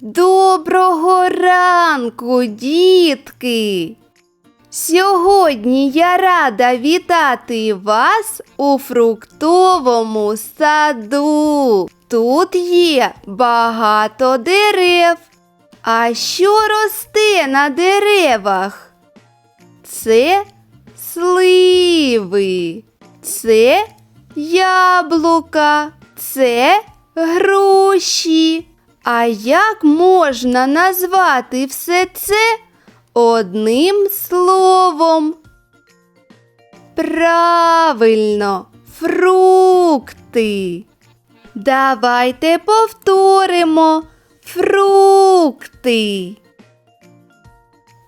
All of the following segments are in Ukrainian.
Доброго ранку, дітки! Сьогодні я рада вітати вас у фруктовому саду. Тут є багато дерев. А що росте на деревах? Це сливи, це яблука, це груші. А як можна назвати все це одним словом? Правильно, фрукти. Давайте повторимо фрукти.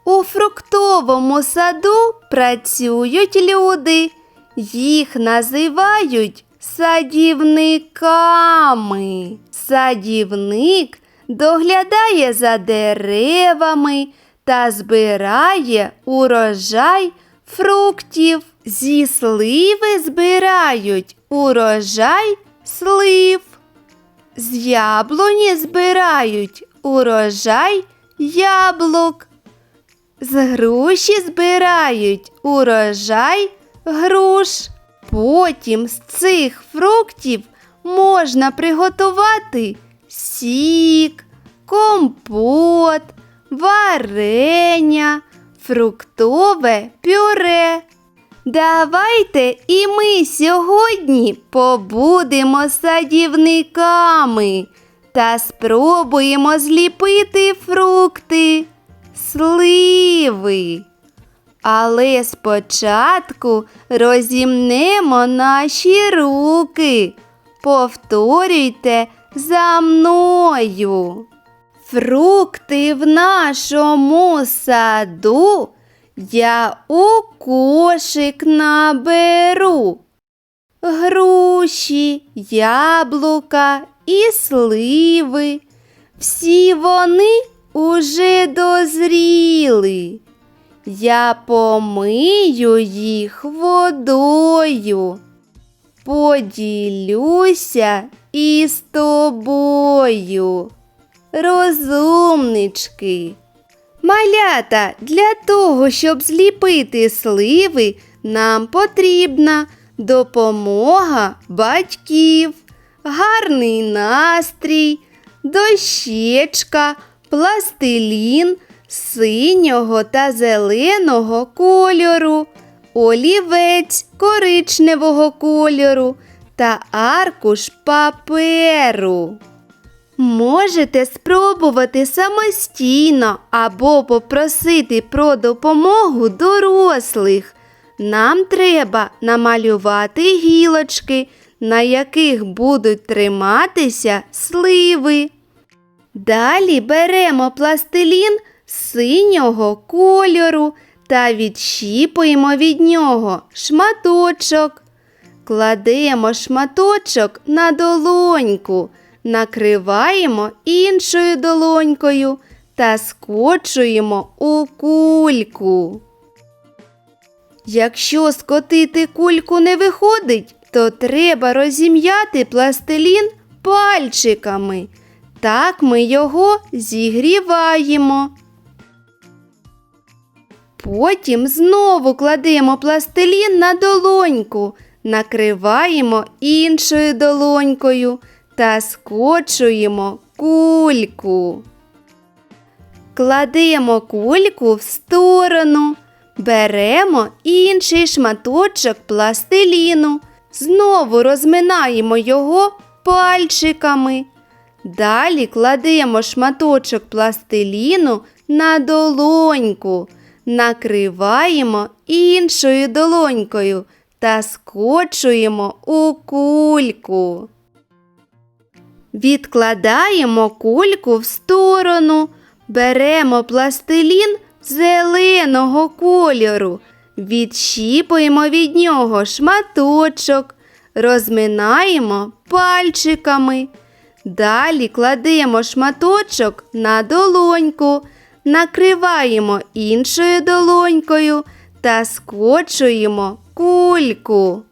У фруктовому саду працюють люди. Їх називають садівниками. Садівник доглядає за деревами та збирає урожай фруктів. Зі сливи збирають урожай слив. З яблуні збирають урожай яблук. З груші збирають урожай груш. Потім з цих фруктів можна приготувати сік, компот, варення, фруктове пюре. Давайте і ми сьогодні побудемо садівниками та спробуємо зліпити фрукти, сливи. Але спочатку розімнемо наші руки. Повторюйте за мною. Фрукти в нашому саду я у кошик наберу. Груші, яблука і сливи. Всі вони уже дозріли. Я помию їх водою. Поділюся із тобою. Розумнички. Малята, для того, щоб зліпити сливи, нам потрібна допомога батьків, гарний настрій, дощечка, пластилін синього та зеленого кольору, олівець коричневого кольору та аркуш паперу. Можете спробувати самостійно або попросити про допомогу дорослих. Нам треба намалювати гілочки, на яких будуть триматися сливи. Далі беремо пластилін синього кольору та відщіпуємо від нього шматочок. Кладемо шматочок на долоньку, накриваємо іншою долонькою та скочуємо у кульку. Якщо скотити кульку не виходить, то треба розім'яти пластилін пальчиками. Так ми його зігріваємо. Потім знову кладемо пластилін на долоньку, накриваємо іншою долонькою та скочуємо кульку. Кладемо кульку в сторону, беремо інший шматочок пластиліну, знову розминаємо його пальчиками. Далі кладемо шматочок пластиліну на долоньку, накриваємо іншою долонькою та скочуємо у кульку. Відкладаємо кульку в сторону, беремо пластилін зеленого кольору, відщіпуємо від нього шматочок, розминаємо пальчиками. Далі кладемо шматочок на долоньку, накриваємо іншою долонькою та скочуємо кульку.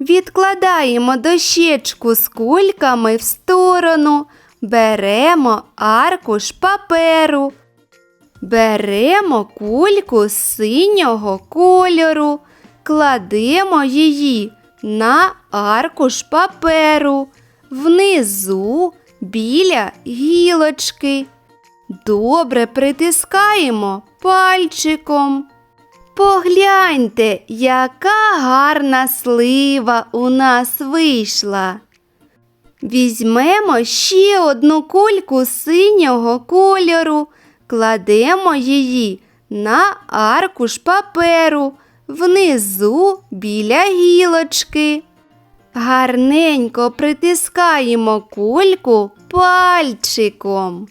Відкладаємо дощечку з кульками в сторону, беремо аркуш паперу. Беремо кульку синього кольору, кладемо її на аркуш паперу, внизу біля гілочки. Добре притискаємо пальчиком. Погляньте, яка гарна слива у нас вийшла. Візьмемо ще одну кульку синього кольору, кладемо її на аркуш паперу внизу біля гілочки. Гарненько притискаємо кульку пальчиком.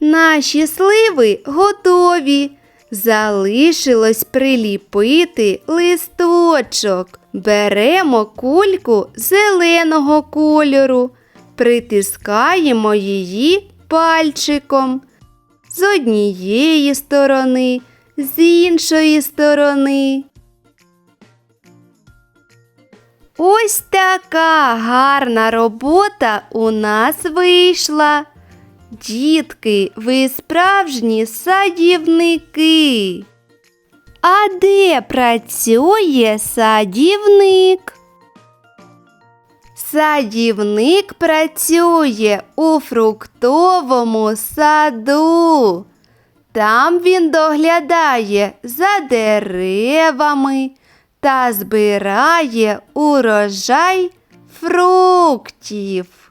Наші сливи готові. Залишилось приліпити листочок. Беремо кульку зеленого кольору, притискаємо її пальчиком з однієї сторони, з іншої сторони. Ось така гарна робота у нас вийшла. Дітки, ви справжні садівники. А де працює садівник? Садівник працює у фруктовому саду. Там він доглядає за деревами та збирає урожай фруктів.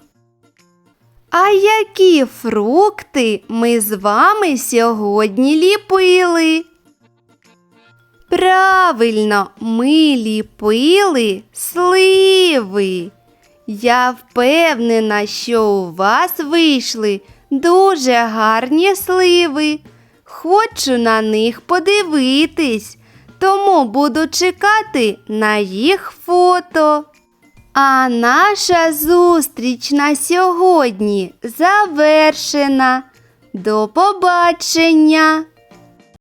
А які фрукти ми з вами сьогодні ліпили? Правильно, ми ліпили сливи. Я впевнена, що у вас вийшли дуже гарні сливи. Хочу на них подивитись, тому буду чекати на їх фото. А наша зустріч на сьогодні завершена. До побачення!